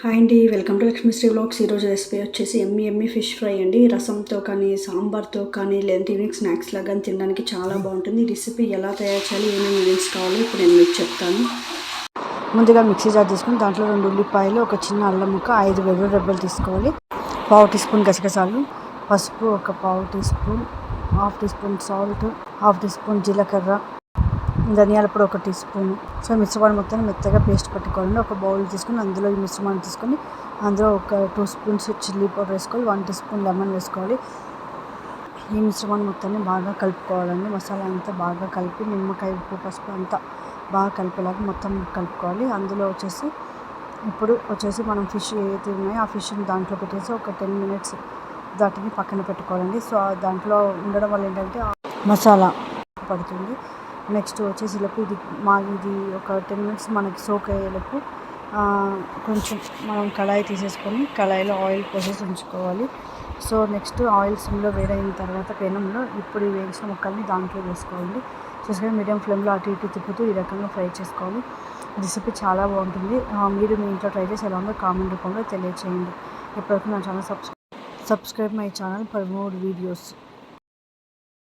Hi అండి welcome to Lakshmisri blogs ఈరోజు recipe వచ్చేసి ఎమ్మి ఎమ్మి ఫిష్ ఫ్రై అండి. రసంతో కానీ సాంబార్తో కానీ లేదంటే ఈవినింగ్ స్నాక్స్ లాగా కానీ తినడానికి చాలా బాగుంటుంది. ఈ రెసిపీ ఎలా తయారు చేయాలి ఏమేమి ఇంగ్రీడియంట్స్ కావాలి ఇప్పుడు నేను మీకు చెప్తాను. ముందుగా మిక్సీ జార్ తీసుకుని దాంట్లో రెండు ఉల్లిపాయలు ఒక చిన్న అల్లం ముక్క ఐదు వెల్లుల్లి రెబ్బలు తీసుకోవాలి. పావు టీ స్పూన్ గసగసాలు పసుపు ఒక పావు tea spoon half tea spoon salt half tea spoon జీలకర్ర ధనియాల పొడి ఒక టీ స్పూన్. సో మిశ్రమాన్ని మొత్తం మెత్తగా పేస్ట్ పట్టుకోవాలండి. ఒక బౌల్ తీసుకొని అందులో ఈ మిశ్రమాన్ని తీసుకొని అందులో ఒక టూ స్పూన్స్ చిల్లీ పౌడర్ వేసుకోవాలి. వన్ టీ స్పూన్ లెమన్ వేసుకోవాలి. ఈ మిశ్రమాన్ని మొత్తాన్ని బాగా కలుపుకోవాలండి. మసాలా అంతా బాగా కలిపి నిమ్మకాయ ఉప్పు పసుపు అంతా బాగా కలిపేలాగా మొత్తం కలుపుకోవాలి. అందులో వచ్చేసి ఇప్పుడు వచ్చేసి మనం ఫిష్ ఏదైతే ఉన్నాయో ఆ ఫిష్ని దాంట్లో పెట్టేసి ఒక టెన్ మినిట్స్ దాటిని పక్కన పెట్టుకోవాలండి. సో దాంట్లో ఉండడం వల్ల ఏంటంటే మసాలా పడుతుంది. నెక్స్ట్ వచ్చేసేలోపు ఇది మా ఇది ఒక టెన్ మినిట్స్ మనకి సోక్ అయ్యేలోపు కొంచెం మనం కళాయి తీసేసుకొని కళాయిలో ఆయిల్ పోసేసి ఉంచుకోవాలి. సో నెక్స్ట్ ఆయిల్ సిమ్లో వేడైన తర్వాత పెనంలో ఇప్పుడు వేసిన ముక్కల్ని దాంట్లో వేసుకోవాలి. చూసుకొని మీడియం ఫ్లేమ్లో అటు ఇటు తిప్పుతూ ఈ రకంగా ఫ్రై చేసుకోవాలి. రెసిపీ చాలా బాగుంటుంది. మీరు మీ ఇంట్లో ట్రై చేసి ఎలా ఉందో కామెంట్ రూపంలో తెలియచేయండి. ఇప్పటివరకు నా channel subscribe subscribe my channel for more videos.